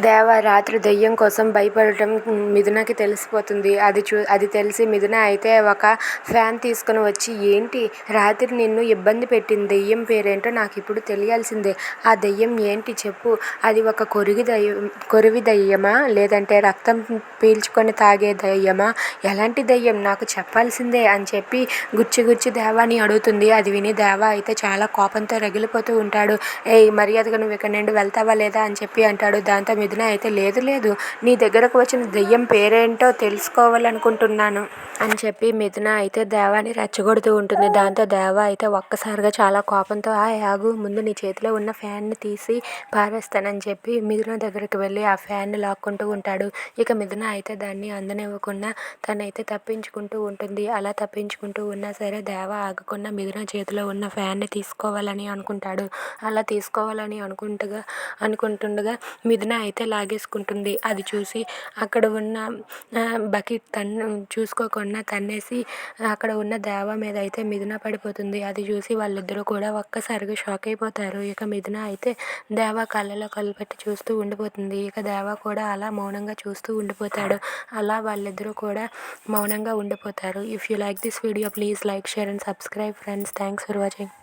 దేవ రాత్రి దెయ్యం కోసం భయపడటం మిథునకి తెలిసిపోతుంది. అది చూ అది తెలిసి మిథున అయితే ఒక ఫ్యాన్ తీసుకుని వచ్చి ఏంటి? రాత్రి నిన్ను ఇబ్బంది పెట్టింది దెయ్యం పేరేంటో నాకు ఇప్పుడు తెలియాల్సిందే. ఆ దెయ్యం ఏంటి చెప్పు. అది ఒక కొరిగి దయ్యం కొరివి దయ్యమా? లేదంటే రక్తం పీల్చుకొని తాగే దయ్యమా? ఎలాంటి దయ్యం? నాకు చెప్పాల్సిందే అని చెప్పి గుచ్చి గుచ్చి దేవాని అడుగుతుంది. అది విని దేవ అయితే చాలా కోపంతో రగిలిపోతూ ఉంటాడు. ఏయ్ మర్యాదగా నువ్వు ఇక్కడ నుండి వెళ్తావా లేదా? అని చెప్పి అంటాడు. దాంతో మిథున అయితే లేదు లేదు. నీ దగ్గరకు వచ్చిన దెయ్యం పేరేంటో తెలుసుకోవాలనుకుంటున్నాను అని చెప్పి మిథున అయితే దేవాని రెచ్చగొడుతూ ఉంటుంది. దాంతో దేవ అయితే ఒక్కసారిగా చాలా కోపంతో ఆ ఆగు ముందు నీ చేతిలో ఉన్న ఫ్యాన్ని తీసి పారేస్తానని చెప్పి మిథున దగ్గరికి వెళ్ళి ఆ ఫ్యాన్ని లాక్కుంటూ ఉంటాడు. ఇక మిథున అయితే దాన్ని అందనివ్వకుండా తనైతే తప్పించుకుంటూ ఉంటుంది. అలా తప్పించుకుంటూ ఉన్నా సరే దేవ ఆగకుండా మిథున చేతిలో ఉన్న ఫ్యాన్ని తీసుకోవాలని అనుకుంటాడు. అలా తీసుకోవాలని అనుకుంటగా అనుకుంటుండగా మిథున అయితే లాగేసుకుంటుంది. అది చూసి అక్కడ ఉన్న బకెట్ తన్ను చూసుకోకుండా తన్నేసి అక్కడ ఉన్న దేవా మీద అయితే మిథున పడిపోతుంది. అది చూసి వాళ్ళిద్దరూ కూడా ఒక్కసారిగా షాక్ అయిపోతారు. ఇక మిథున అయితే దేవ కళ్ళలో కళ్ళు పెట్టి చూస్తూ ఉండిపోతుంది. ఇక దేవ కూడా అలా మౌనంగా చూస్తూ ఉండిపోతాడు. అలా వాళ్ళిద్దరూ కూడా మౌనంగా ఉండిపోతారు. If you like this video please like share and subscribe friends thanks for watching